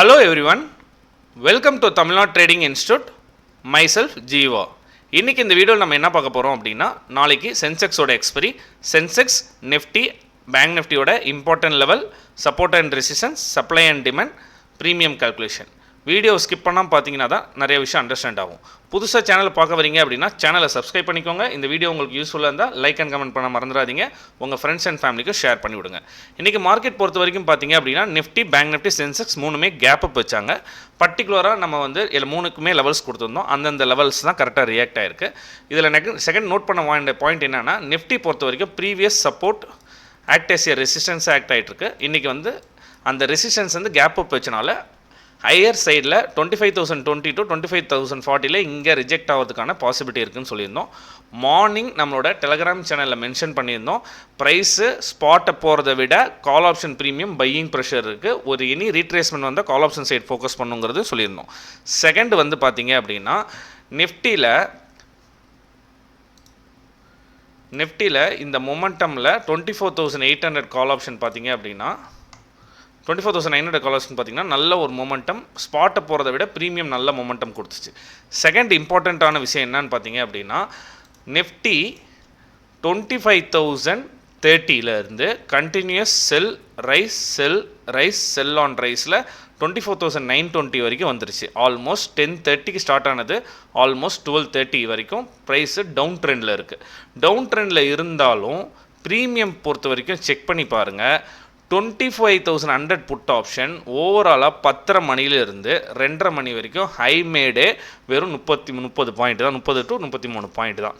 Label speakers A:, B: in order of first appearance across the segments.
A: Hello everyone welcome to Tamil Nadu trading institute myself Jeeva இன்றைக்கி இந்த வீடியோவில் நம்ம என்ன பார்க்க போகிறோம் அப்படின்னா நாளைக்கு சென்செக்ஸோட எக்ஸ்பரி சென்செக்ஸ் நிஃப்டி பேங்க் நிஃப்டியோட important level support and resistance supply and demand premium calculation video skip பண்ணாமல் பார்த்தீங்கன்னா தான் நிறைய விஷயம் அண்டர்ஸ்டாண்ட் ஆகும். புதுசாக சேனலை பார்க்க வரீங்க அப்படின்னா சேனலை சப்ஸ்கிரைப் பண்ணிக்கோங்க. இந்த வீடியோ உங்களுக்கு யூஸ்ஃபுல்லாக இருந்தால் லைக் அண்ட் கமெண்ட் பண்ண மறந்துடாதீங்க. உங்கள் ஃப்ரெண்ட்ஸ் அண்ட் ஃபேமிலிக்கு ஷேர் பண்ணி விடுங்க. இன்றைக்கி மார்க்கெட் பொறுத்த வரைக்கும் பார்த்தீங்க அப்படின்னா நிஃப்டி பேங்க் நிஃப்டி சென்செக்ஸ் மூணுமே கேப் அப் வச்சாங்க. பர்டிகுலராக நம்ம வந்து இதில் மூணுக்குமே லெவல்ஸ் கொடுத்துருந்தோம். அந்தந்த லெவல்ஸ் தான் கரெக்டாக ரியாக்ட் ஆயிருக்கு. இதில் நெக் செகண்ட் நோட் பண்ண வேண்டிய பாயிண்ட் என்னன்னா நிஃப்டி பொறுத்த வரைக்கும் previous support act as a resistance act ஆகிட்டு இருக்கு இன்றைக்கி வந்து அந்த ரெசிஸ்டன்ஸ் வந்து கேப் அப் வச்சனால ஹையர் சைடில் twenty five thousand twenty two twenty five thousand ஃபார்ட்டியில் இங்கே ரிஜெக்ட் ஆகிறதுக்கான பாசிபிலிட்டி இருக்குதுன்னு சொல்லியிருந்தோம். மார்னிங் நம்மளோட டெலகிராம் சேனலில் மென்ஷன் பண்ணியிருந்தோம். ப்ரைஸு ஸ்பாட்டை போகிறத விட call option premium buying pressure இருக்குது ஒரு எனி ரீட்ரேஸ்மெண்ட் வந்தால் கால் ஆப்ஷன் சைட் ஃபோக்கஸ் பண்ணுங்கிறது சொல்லியிருந்தோம். செகண்ட் வந்து பார்த்தீங்க அப்படின்னா நிஃப்டியில் நிஃப்டியில் இந்த மொமெண்டமில் twenty four thousand eight hundred call option பார்த்தீங்க அப்படின்னா twenty four thousand nine hundred பார்த்தீங்கன்னா நல்ல ஒரு மொமெண்டம் ஸ்பாட்டை போகிறத விட ப்ரீமியம் நல்ல மொமெண்டம் கொடுத்துச்சு. செகண்ட் இம்பார்ட்டண்ட்டான விஷயம் என்னன்னு பார்த்தீங்க அப்படின்னா Nifty twenty five thousand தேர்ட்டியிலேருந்து continues sell rise sell rise sell on ரைஸில் twenty four thousand nine twenty வரைக்கும் வந்துருச்சு. ஆல்மோஸ்ட் டென் தேர்ட்டிக்கு ஸ்டார்ட் ஆனது ஆல்மோஸ்ட் டுவெல் தேர்ட்டி வரைக்கும் ப்ரைஸு டவுன் ட்ரெண்டில் இருக்குது டவுன் ட்ரெண்டில் இருந்தாலும் ப்ரீமியம் பொறுத்த வரைக்கும் செக் பண்ணி பாருங்கள் twenty five thousand hundred put option ஓவராலாக பத்தரை மணிலேருந்து ரெண்டரை மணி வரைக்கும் ஹை மேடே வெறும் முப்பத்தி முப்பது பாயிண்ட் தான். முப்பது டு முப்பத்தி மூணு பாயிண்ட் தான்.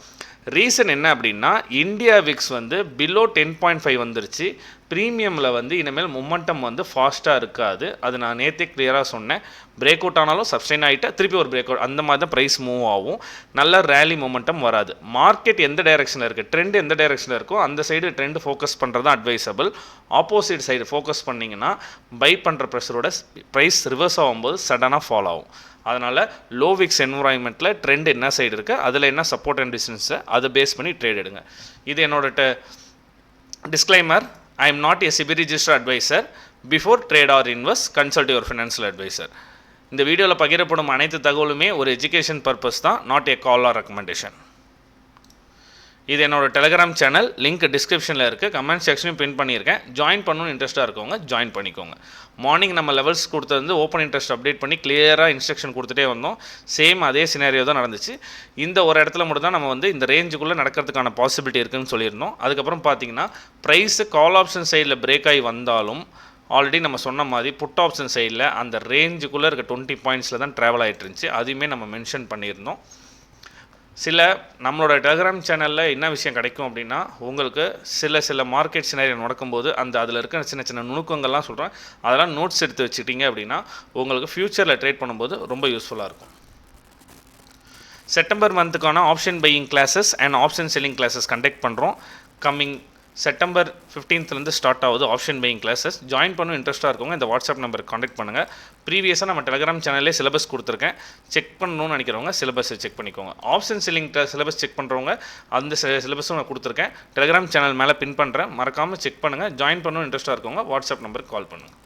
A: ரீசன் என்ன அப்படின்னா இந்தியா விக்ஸ் வந்து பிலோ டென் பாயிண்ட் ஃபைவ் வந்துருச்சு. ப்ரீமியமில் வந்து இனிமேல் மொமெண்டம் வந்து ஃபாஸ்ட்டாக இருக்காது. அது நான் நேற்றே கிளியராக சொன்னேன். பிரேக் அவுட் ஆனாலும் சப்ஸ்டைன் ஆகிட்டா திருப்பி ஒரு பிரேக் அவுட் அந்த மாதிரி தான் ப்ரைஸ் மூவ் ஆகும். நல்ல ரேலி மொமெண்டம் வராது. மார்க்கெட் எந்த டைரெக்ஷனில் இருக்குது ட்ரெண்ட் எந்த டைரெக்ஷனில் இருக்கோ அந்த சைடு ட்ரெண்ட் ஃபோக்கஸ் பண்ணுறது தான் அட்வைசபிள் ஆப்போசிட் சைடு ஃபோக்கஸ் பண்ணிங்கன்னா பை பண்ணுற ப்ரெஷரோட ப்ரைஸ் ரிவர்ஸ் ஆகும்போது சடனாக ஃபாலோ ஆகும். அதனால் லோ விக்ஸ் என்வரான்மெண்ட்டில் ட்ரெண்ட் என்ன சைடு இருக்குது அதில் என்ன சப்போர்ட் அண்ட் டிஸ்டன்ஸை அதை பேஸ் பண்ணி ட்ரேட் எடுங்க. இது என்னோட disclaimer I am not a SEBI register advisor before trade or invest consult your financial advisor இந்த வீடியோவில் பகிரப்படும் அனைத்து தகவலுமே ஒரு எஜுகேஷன் பர்பஸ் தான் not a call or recommendation இது என்னோட டெலிகிராம் சேனல் லிங்க் டிஸ்கிரிப்ஷனில் இருக்குது கமெண்ட் செக்ஷனையும் பின் பண்ணியிருக்கேன். ஜாயின் பண்ணணும்னு இன்ட்ரெஸ்ட்டாக இருக்கவங்க ஜாயின் பண்ணிக்கோங்க. மார்னிங் நம்ம லெவல்ஸ் கொடுத்தது வந்து ஓப்பன் இன்ட்ரெஸ்ட் அப்டேட் பண்ணி கிளியராக இன்ஸ்ட்ரக்ஷன் கொடுத்துட்டே வந்தோம். சேம் அதே சினாரியோ தான் நடந்துச்சு. இந்த ஒரு இடத்துல மட்டும் தான் நம்ம வந்து இந்த ரேஞ்சுக்குள்ளே நடக்கிறதுக்கான பாசிபிலிட்டி இருக்குதுன்னு சொல்லியிருந்தோம். அதுக்கப்புறம் பார்த்தீங்கன்னா ப்ரைஸு கால் ஆப்ஷன் சைடில் பிரேக் ஆகி வந்தாலும் ஆல்ரெடி நம்ம சொன்ன மாதிரி புட் ஆப்ஷன் சைடில் அந்த ரேஞ்சுக்குள்ளே இருக்க டுவெண்ட்டி பாயிண்ட்ஸில் தான் ட்ராவல் ஆகிட்டு இருந்துச்சு. அதையுமே நம்ம மென்ஷன் பண்ணியிருந்தோம். சில நம்மளோட டெலிகிராம் சேனலில் என்ன விஷயம் கிடைக்கும் அப்படின்னா உங்களுக்கு சில சில மார்க்கெட் சினாரியோ நடக்கும்போது அந்த அதில் இருக்கிற சின்ன சின்ன நுணுக்கங்கள்லாம் சொல்கிறேன் அதெல்லாம் நோட்ஸ் எடுத்து வச்சுக்கிட்டீங்க அப்படின்னா உங்களுக்கு ஃப்யூச்சரில் ட்ரேட் பண்ணும்போது ரொம்ப யூஸ்ஃபுல்லாக இருக்கும். September மந்த்துக்கான option buying classes and option selling classes conduct பண்ணுறோம் கம்மிங் செப்டம்பர் ஃபிஃப்டீன்த்லேருந்து ஸ்டார்ட் ஆகுது ஆப்ஷன் பையிங் கிளாஸஸ் ஜாயின் பண்ணணும் இன்ட்ரெஸ்ட்டாக இருக்கவங்க இந்த வாட்ஸ்அப் நம்பருக்கு காண்டாக்ட் பண்ணுங்கள் ப்ரீவியஸாக நம்ம டெலிகிராம் சேனல்லே சிலபஸ் கொடுத்துருக்கேன். செக் பண்ணணும்னு நினைக்கிறவங்க சிலபஸை செக் பண்ணிக்கோங்க. ஆப்ஷன் செல்லிங் சிலபஸ் செக் பண்ணுறவங்க அந்த சிலபஸும் நான் கொடுத்துருக்கேன். டெலிகிராம் சேனல் மேலே பின் பண்ணுறேன் மறக்காமல் செக் பண்ணுங்கள் ஜாயின் பண்ணணும் இன்ட்ரெஸ்ட்டாக இருக்கவங்க வாட்ஸ்அப் நம்பருக்கு கால் பண்ணுங்கள்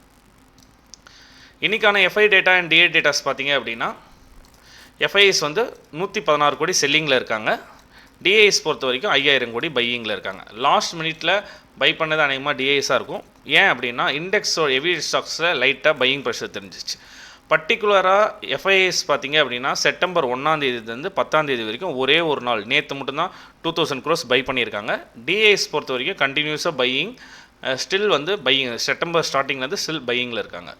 A: இன்றைக்கான FI data and DA datas பார்த்தீங்க அப்படின்னா எஃப்ஐஎஸ் வந்து நூற்றி பதினாறு கோடி செல்லிங்கில் இருக்காங்க. டிஏஎஸ் பொறுத்த வரைக்கும் ஐயாயிரம் கோடி பையிங்கில் இருக்காங்க. லாஸ்ட் மினிட்ல பை பண்ணது அநேகமாக டிஏஎஸாக இருக்கும். ஏன் அப்படின்னா இண்டெக்ஸோட ஹெவி ஸ்டாக்ஸில் லைட்டாக பையிங் ப்ரெஷர் தெரிஞ்சிச்சு. பர்டிகுலராக எஃப்ஐஎஸ் பார்த்தீங்க அப்படின்னா செப்டம்பர் ஒன்றாந்தேதிலேருந்து பத்தாந்தேதி வரைக்கும் ஒரே ஒரு நாள் நேற்று மட்டும்தான் டூ தௌசண்ட் க்ரோஸ் பை பண்ணியிருக்காங்க. டிஏஎஸ் பொறுத்த வரைக்கும் கண்டினியூஸாக பையிங் ஸ்டில் வந்து பையிங் செப்டம்பர் ஸ்டார்டிங்லேருந்து ஸ்டில் பையிங்கில் இருக்காங்க.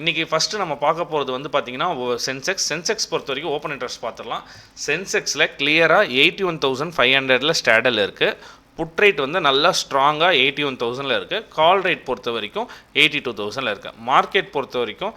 A: இன்றைக்கி ஃபஸ்ட்டு நம்ம பார்க்க போகிறது வந்து பார்த்திங்கன்னா சென்செக்ஸ் சென்செக்ஸ் பொறுத்த வரைக்கும் ஓப்பன் இன்ட்ரெஸ்ட் பார்த்துடலாம். சென்செக்ஸில் கிளியராக எயிட்டி ஒன் தௌசண்ட் ஃபைவ் ஹண்ட்ரடில் ஸ்டாடல் இருக்குது புட் ரேட் வந்து நல்லா ஸ்ட்ராங்காக எயிட்டி ஒன் தௌசண்டில் இருக்குது கால் ரேட் பொறுத்த வரைக்கும் எயிட்டி டூ தௌசண்டில் இருக்குது மார்க்கெட் பொறுத்த வரைக்கும்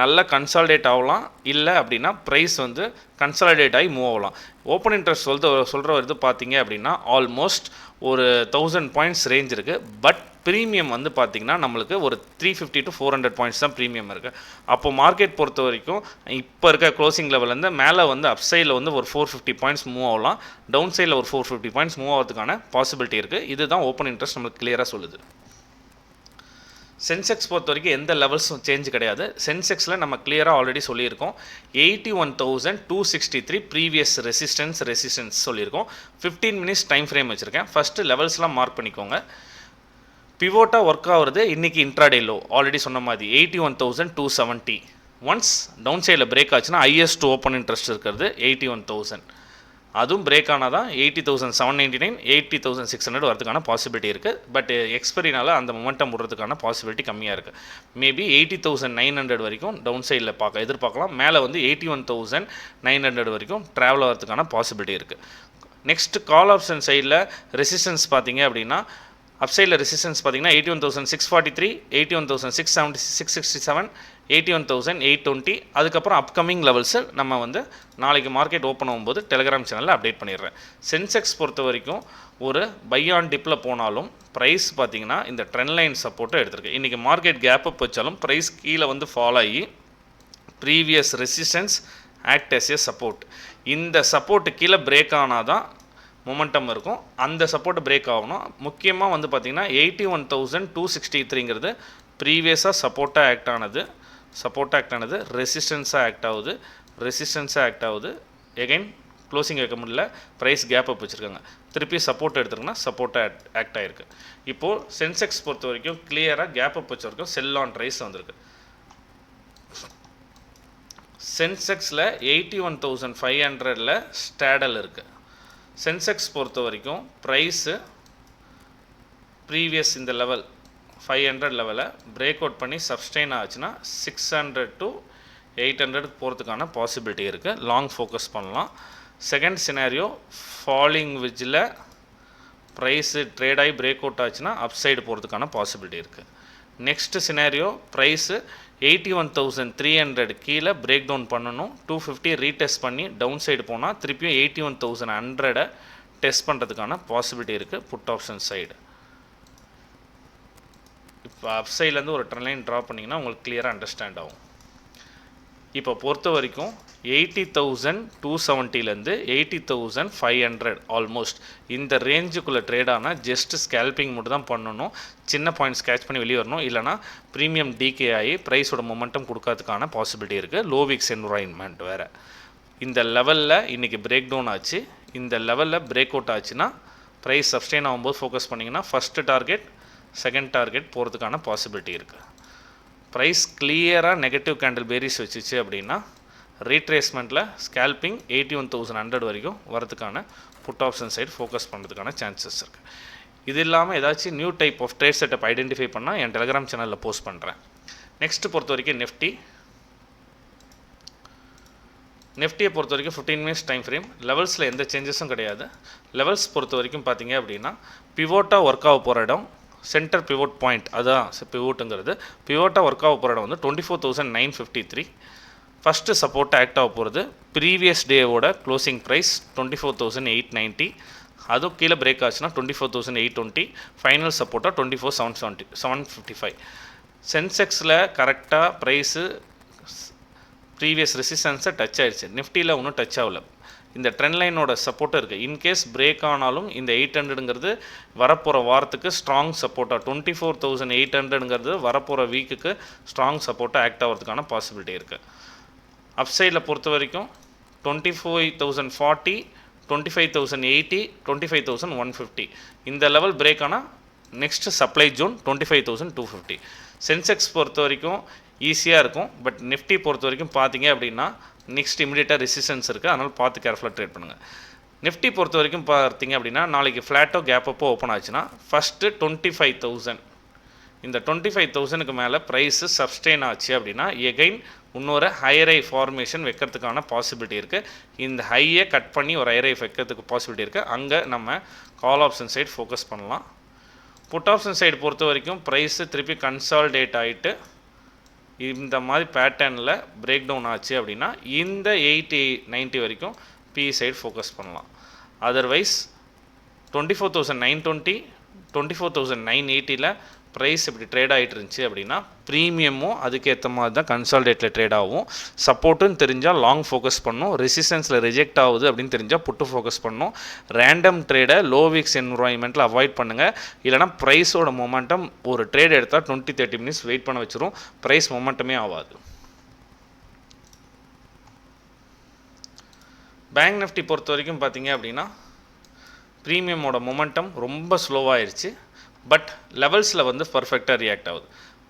A: நல்லா கன்சால்டேட் ஆகலாம். இல்லை அப்படின்னா ப்ரைஸ் வந்து கன்சாலிடேட் ஆகி மூவ் ஆகலாம். ஓப்பன் இன்ட்ரெஸ்ட் சொல்கிற சொல்கிற வருது பார்த்தீங்க அப்படின்னா ஆல்மோஸ்ட் ஒரு தௌசண்ட் பாயிண்ட்ஸ் ரேஞ்ச் இருக்குது பட் ப்ரீமியம் வந்து பார்த்திங்கன்னா நம்மளுக்கு ஒரு three fifty to four hundred points தான் ப்ரீமியம் இருக்குது அப்போ மார்க்கெட் பொறுத்த வரைக்கும் இப்போ இருக்க க்ளோசிங் லெவல்லேருந்து மேலே வந்து அப் சைடில் வந்து ஒரு ஃபோர் ஃபிஃப்டி பாயிண்ட்ஸ் மூவ் ஆகலாம். டவுன் சைடில் ஒரு ஃபோர் ஃபிஃப்டி பாயிண்ட்ஸ் மூவ் ஆகிறதுக்கான பாசிபிலிட்டி இருக்குது இதுதான் ஓப்பன் இன்ட்ரெஸ்ட் நம்மளுக்கு கிளியராக சொல்லுது. சென்செக்ஸ் பொறுத்த வரைக்கும் எந்த லெவல்ஸும் சேஞ்ச் கிடையாது. சென்செக்ஸில் நம்ம கிளியராக ஆல்ரெடி சொல்லியிருக்கோம். Eighty one thousand two sixty three previous resistance resistance சொல்லியிருக்கோம். ஃபிஃப்டீன் மினிட்ஸ் டைம் ஃப்ரேம் வச்சுருக்கேன். ஃபஸ்ட்டு லெவல்ஸ்லாம் மார்க் பண்ணிக்கோங்க. பிவோட்டாக ஒர்க் ஆகுறது இன்றைக்கி இன்ட்ராடே லோ ஆல்ரெடி சொன்ன மாதிரி eighty one thousand two seventy once down சைடில் பிரேக் ஆச்சுன்னா ஹையஸ்ட் ஓப்பன் இன்ட்ரெஸ்ட் இருக்கிறது எயிட்டி ஒன் தௌசண்ட் அதுவும் பிரேக் ஆனால் தான் eighty thousand seven ninety nine eighty thousand six hundred வரதுக்கான பாசிபிலிட்டி இருக்குது பட் எக்ஸ்பரினால் அந்த மொமெண்டம் விடுறதுக்கான பாசிபிலிட்டி கம்மியாக இருக்குது maybe eighty thousand nine hundred வரைக்கும் டவுன் சைடில் பார்க்க எதிர்பார்க்கலாம். மேலே வந்து eighty one thousand nine hundred வரைக்கும் ட்ராவல் ஆகிறதுக்கான பாசிபிலிட்டி இருக்குது நெக்ஸ்ட் கால் ஆப்ஷன் சைடில் ரெசிஸ்டன்ஸ் பார்த்தீங்க அப்படின்னா அப் சைடில் ரெசிஸ்டன்ஸ் பார்த்தீங்கன்னா eighty one thousand six forty three eighty one thousand six seventy six sixty seven eighty one thousand eight twenty அதுக்கப்புறம் upcoming levels நம்ம வந்து நாளைக்கு மார்க்கெட் ஓப்பன் ஆகும்போது டெலிகிராம் சேனலில் அப்டேட் பண்ணிடுறேன். சென்செக்ஸ் பொறுத்த வரைக்கும் ஒரு பை ஆன் டிப்பில் போனாலும் ப்ரைஸ் பார்த்தீங்கன்னா இந்த ட்ரெண்ட் லைன் சப்போர்ட்டை எடுத்திருக்கு. இன்றைக்கி மார்க்கெட் கேப் அப் வச்சாலும் ப்ரைஸ் கீழே வந்து ஃபாலோ ஆகி previous resistance act as a support இந்த சப்போர்ட்டு கீழே பிரேக் ஆனால் தான் மொமெண்டம் இருக்கும். அந்த சப்போர்ட் பிரேக் ஆகணும். முக்கியமாக வந்து பார்த்திங்கன்னா eighty one thousand two sixty த்ரீங்கிறது ப்ரீவியஸாக சப்போர்ட்டாக ஆக்ட் ஆனது. சப்போர்ட் ஆக்ட் ஆனது ரெசிஸ்டன்ஸாக ஆக்ட் ஆகுது. ரெசிஸ்டன்ஸாக ஆக்ட் ஆகுது. எகைன் க்ளோசிங் வைக்க முடியல. ப்ரைஸ் கேப் அப் வச்சுருக்காங்க. திருப்பி சப்போர்ட் எடுத்துருங்கன்னா சப்போர்ட்டாக ஆக்ட் ஆகிருக்கு இப்போது சென்செக்ஸ் பொறுத்த வரைக்கும் கிளியராக கேப் அப் வச்ச வரைக்கும் செல் ஆன் ரைஸ் வந்திருக்கு. சென்செக்ஸில் எயிட்டி ஒன் தௌசண்ட் ஃபைவ் ஹண்ட்ரடில் ஸ்டேடல் இருக்குது சென்செக்ஸ் பொறுத்த வரைக்கும் ப்ரைஸு ப்ரீவியஸ் இந்த லெவல் ஃபைவ் ஹண்ட்ரட் லெவலை பிரேக் அவுட் பண்ணி சப்ஸ்டெயின் ஆச்சுன்னா six hundred to eight hundred போகிறதுக்கான பாசிபிலிட்டி இருக்குது லாங் ஃபோக்கஸ் பண்ணலாம். செகண்ட் சினாரியோ ஃபாலிங் விஜில் ப்ரைஸு ட்ரேட் ஆகி பிரேக் அவுட் ஆச்சுன்னா அப் சைடு போகிறதுக்கான பாசிபிலிட்டி இருக்குது next scenario price eighty one thousand three hundred கீழே பிரேக் டவுன் பண்ணணும். டூ ஃபிஃப்டி ரீடெஸ்ட் பண்ணி டவுன் சைடு போனால் திருப்பியும் எயிட்டி ஒன் தௌசண்ட் ஹண்ட்ரடை டெஸ்ட் பண்ணுறதுக்கான பாசிபிலிட்டி இருக்குது புட் ஆப்ஷன் சைடு அப் சைட்லேருந்து ஒரு ட்ரெண்ட் லைன் ட்ரா பண்ணிங்கன்னா உங்களுக்கு கிளியராக அண்டர்ஸ்டாண்ட் ஆகும் இப்போ பொறுத்த வரைக்கும் eighty thousand two செவன்ட்டிலேருந்து eighty thousand five hundred almost இந்த ரேஞ்சுக்குள்ளே ட்ரேட் ஆனால் ஜஸ்ட் ஸ்கேல்பிங் மட்டும் தான் பண்ணணும் சின்ன பாயிண்ட்ஸ் கேட்ச் பண்ணி வெளியே வரணும் இல்லைனா ப்ரீமியம் டிகே ஆகி ப்ரைஸோட மொமெண்டம் கொடுக்கறதுக்கான பாசிபிலிட்டி இருக்குது லோ வீக்ஸ் என்வரான்மெண்ட் வேறு இந்த லெவலில் இன்றைக்கி பிரேக் டவுன் ஆச்சு இந்த லெவலில் பிரேக் அவுட் ஆச்சுன்னா ப்ரைஸ் சஸ்டெயின் ஆகும்போது ஃபோக்கஸ் பண்ணிங்கன்னா ஃபஸ்ட்டு டார்கெட் செகண்ட் டார்கெட் போகிறதுக்கான பாசிபிலிட்டி இருக்குது ப்ரைஸ் கிளியராக நெகட்டிவ் கேண்டில் பேரிஸ் வச்சுச்சு அப்படின்னா ரீட்ரேஸ்மெண்ட்டில் scalping eighty one thousand hundred வரைக்கும் வரதுக்கான புட் ஆப்ஷன் சைடு ஃபோக்கஸ் பண்ணுறதுக்கான சான்சஸ் இருக்குது இது இல்லாமல் ஏதாச்சும் new type of trade setup identify பண்ணால் என் டெலிகிராம் சேனலில் போஸ்ட் பண்ணுறேன் நெக்ஸ்ட்டு பொறுத்த வரைக்கும் நெஃப்டி நெஃப்டியை பொறுத்த வரைக்கும் ஃபிஃப்டீன் மினிட்ஸ் டைம் ஃப்ரேம் லெவல்ஸில் எந்த சேஞ்சஸும் கிடையாது. லெவல்ஸ் பொறுத்த வரைக்கும் பார்த்தீங்க அப்படின்னா பிவோட்டாக ஒர்க் ஆக போகிற இடம் சென்டர் பிவோட் பாயிண்ட் அதுதான் பிவோட்டுங்கிறது பிவோட்டாக ஒர்க் ஆக போகிற இடம் வந்து twenty four thousand nine fifty three first சப்போர்ட்டாக ஆக்ட் ஆக போகிறது previous டேவோட closing price twenty four thousand eight ninety அதுவும் கீழே பிரேக் ஆச்சுன்னா twenty four thousand eight twenty final சப்போர்ட்டாக twenty four seven seventy seven fifty five சென்செக்ஸில் கரெக்டாக ப்ரைஸு ப்ரீவியஸ் ரெசிஸ்டன்ஸை டச் ஆயிடுச்சு நிஃப்டியில் ஒன்றும் டச் ஆகல. இந்த ட்ரெண்ட் லைனோட சப்போர்ட்டும் இருக்குது இன்கேஸ் பிரேக் ஆனாலும் இந்த எயிட் ஹண்ட்ரடுங்கிறது வரப்போகிற வாரத்துக்கு ஸ்ட்ராங் சப்போர்ட்டாக டுவெண்ட்டி ஃபோர் தௌசண்ட் எயிட் ஹண்ட்ரடுங்கிறது வரப்போகிற வீக்குக்கு ஸ்ட்ராங் சப்போர்ட்டாக ஆக்ட் ஆகிறதுக்கான பாசிபிலிட்டி இருக்குது அப்சைடில் பொறுத்த வரைக்கும் twenty five thousand forty twenty five thousand eighty twenty five thousand one fifty இந்த லெவல் பிரேக் ஆனால் next supply zone twenty five thousand two fifty Sensex பொறுத்த வரைக்கும் ஈஸியாக இருக்கும். பட் நிஃப்டி பொறுத்த வரைக்கும் பார்த்தீங்க அப்படின்னா நெக்ஸ்ட் இமிடியேட்டாக ரெசிஸ்டன்ஸ் இருக்குது அதனால் பார்த்து கேர்ஃபுல்லாக ட்ரேட் பண்ணுங்கள் நிஃப்டி பொறுத்த வரைக்கும் பார்த்தீங்க அப்படின்னா நாளைக்கு ஃப்ளாட்டோ கேப் அப்போ ஓப்பன் ஆச்சுன்னா ஃபஸ்ட்டு டுவெண்ட்டி ஃபைவ் தௌசண்ட் இந்த டுவெண்ட்டி ஃபைவ் தௌசண்ட்க்கு மேலே ப்ரைஸு சப்ஸ்டெயின் ஆச்சு அப்படின்னா எகைன் இன்னொரு ஹையரை ஃபார்மேஷன் வைக்கிறதுக்கான பாசிபிலிட்டி இருக்குது இந்த ஹையை கட் பண்ணி ஒரு ஹையரை வைக்கிறதுக்கு பாசிபிலிட்டி இருக்குது அங்கே நம்ம கால் ஆப்ஷன் சைடு ஃபோக்கஸ் பண்ணலாம். புட் ஆப்ஷன் சைடு பொறுத்த வரைக்கும் ப்ரைஸு திருப்பி கன்சால்டேட் ஆகிட்டு இந்த மாதிரி பேட்டர்னில் பிரேக் டவுன் ஆச்சு அப்படின்னா இந்த எயிட்டி நைன்ட்டி வரைக்கும் பி சைடு ஃபோக்கஸ் பண்ணலாம். Otherwise twenty four thousand nine twenty twenty four thousand nine எயிட்டியில் price இப்படி ட்ரேட் ஆகிட்டு இருந்துச்சு அப்படின்னா ப்ரீமியமும் அதுக்கேற்ற மாதிரி தான் கன்சால்டேட்டில் ட்ரேட் ஆகும். சப்போர்ட்டுன்னு தெரிஞ்சால் லாங் ஃபோக்கஸ் பண்ணும். ரெசிஸ்டன்ஸில் ரிஜெக்ட் ஆகுது அப்படின்னு தெரிஞ்சால் புட்டு ஃபோக்கஸ் பண்ணும். ரேண்டம் ட்ரேடை லோ வீக்ஸ் என்வரான்மெண்ட்டில் அவாய்ட் பண்ணுங்கள் இல்லைனா ப்ரைஸோட மொமெண்டம் ஒரு ட்ரேட் எடுத்தால் டுவெண்ட்டி தேர்ட்டி மினிட்ஸ் வெயிட் பண்ண வச்சிரும். ப்ரைஸ் மொமெண்டமே ஆகாது. பேங்க் நிஃப்டி பொறுத்த வரைக்கும் பார்த்தீங்க அப்படின்னா ப்ரீமியமோட மொமெண்டம் ரொம்ப ஸ்லோவாகிருச்சு பட் லெவல்ஸில் வந்து பர்ஃபெக்டாக ரியாக்ட் ஆகுது.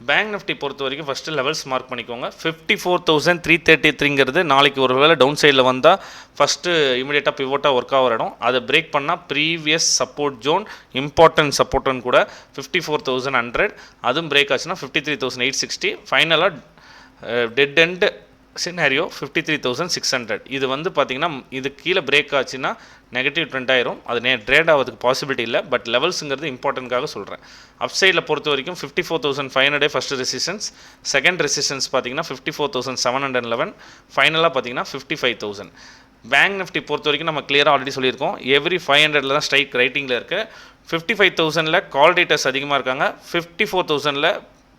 A: பேங்க் நிஃப்டி பொறுத்த வரைக்கும் ஃபஸ்ட்டு லெவல்ஸ் மார்க் பண்ணிக்கோங்க. Fifty four thousand three thirty த்ரீங்கிறது நாளைக்கு ஒரு வேளை டவுன் சைடில் வந்தால் ஃபஸ்ட்டு இமீடியட்டாக பிவோட்டாக ஒர்க் ஆகிற இடம் அதை பிரேக் பண்ணால் ப்ரீவியஸ் சப்போர்ட் ஜோன் இம்பார்ட்டன்ட் சப்போர்ட்டுன்னு கூட ஃபிஃப்டி ஃபோர் தௌசண்ட் ஹண்ட்ரட் அதுவும் பிரேக் ஆச்சுன்னா fifty three thousand eight sixty ஃபைனலாக dead end scenario fifty three thousand six hundred இது வந்து பார்த்திங்கன்னா இது கீழே பிரேக் ஆச்சுன்னா நெகட்டிவ் ட்ரெண்ட் ஆயிரும். அது நே ட்ரேட் ஆகிறதுக்கு பாசிபிலிட்டி இல்லை. பட் லெவல்ஸுங்கிறது இம்பார்ட்டன்ட்காக சொல்கிறேன் அப்சைடில் பொறுத்த வரைக்கும் fifty four thousand five hundred first resistance second resistance பார்த்தீங்கன்னா fifty four thousand seven hundred eleven ஃபைனலாக பார்த்தீங்கன்னா fifty five thousand bank Nifty பொறுத்த வரைக்கும் நம்ம கிளியராக ஆல்ரெடி சொல்லியிருக்கோம். எவ்ரி ஃபைவ் ஹண்ட்ரட்ல தான் ஸ்ட்ரைக் ரைட்டிங்கில் இருக்குது ஃபிஃப்டி ஃபைவ் தௌசண்டில் கால் ரேட்டர்ஸ் அதிகமாக இருக்காங்க. ஃபிஃப்டி ஃபோர் தௌசண்டில்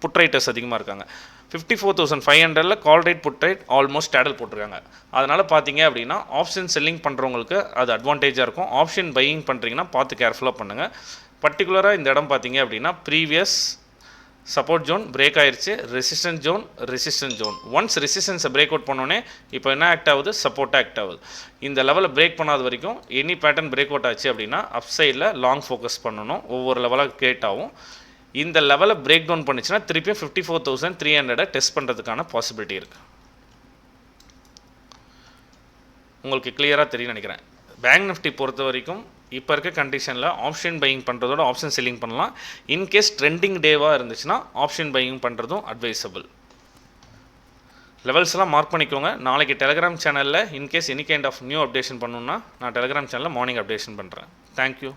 A: புட் ரைட்டர்ஸ் அதிகமாக இருக்காங்க. ஃபிஃப்டி ஃபோர் தௌசண்ட் ஃபைவ் ஹண்ட்ரடில் call write put write almost டேடல் போட்டிருக்காங்க. அதனால் பார்த்தீங்க அப்படின்னா ஆப்ஷன் செல்லிங் பண்ணுறவங்களுக்கு அது அட்வான்டேஜாக இருக்கும். ஆப்ஷன் பையிங் பண்ணுறீங்கன்னா பார்த்து கேர்ஃபுல்லாக பண்ணுங்கள் பர்டிகுலராக இந்த இடம் பார்த்தீங்க அப்படின்னா ப்ரீவியஸ் சப்போர்ட் ஜோன் பிரேக் ஆயிடுச்சு resistance zone resistance zone once ரெசிஸ்டன்ஸை break out பண்ணோன்னே இப்போ என்ன ஆக்ட் ஆகுது? சப்போர்ட்டாக ஆக்ட் ஆகுது. இந்த லெவலில் பிரேக் பண்ணாத வரைக்கும் எனி பேட்டர்ன் பிரேக் அவுட் ஆச்சு அப்படின்னா அப் சைடில் லாங் ஃபோக்கஸ் பண்ணணும். ஒவ்வொரு லெவலாக கிரியேட் ஆகும். இந்த லெவலை பிரேக் டவுன் பண்ணுச்சுன்னா திருப்பியும் ஃபிஃப்டி ஃபோர் தௌசண்ட் த்ரீ ஹண்ட்ரடை டெஸ்ட் பண்ணுறதுக்கான பாசிபிலிட்டி இருக்குது உங்களுக்கு கிளியராக தெரியும் நினைக்கிறேன். பேங்க் நிஃப்டி பொறுத்த வரைக்கும் இப்போ இருக்க கண்டிஷனில் ஆப்ஷன் பையிங் பண்ணுறதோட ஆப்ஷன் செல்லிங் பண்ணலாம். இன்கேஸ் ட்ரெண்டிங் டேவாக இருந்துச்சுன்னா ஆப்ஷன் பையிங் பண்ணுறதும் அட்வைசபிள் லெவல்ஸ்லாம் மார்க் பண்ணிக்கோங்க. நாளைக்கு டெலிகிராம் சேனலில் in case any kind of new updation பண்ணணுன்னா நான் டெலிகிராம் சேனலில் மார்னிங் அப்டேஷன் பண்ணுறேன் தேங்க்யூ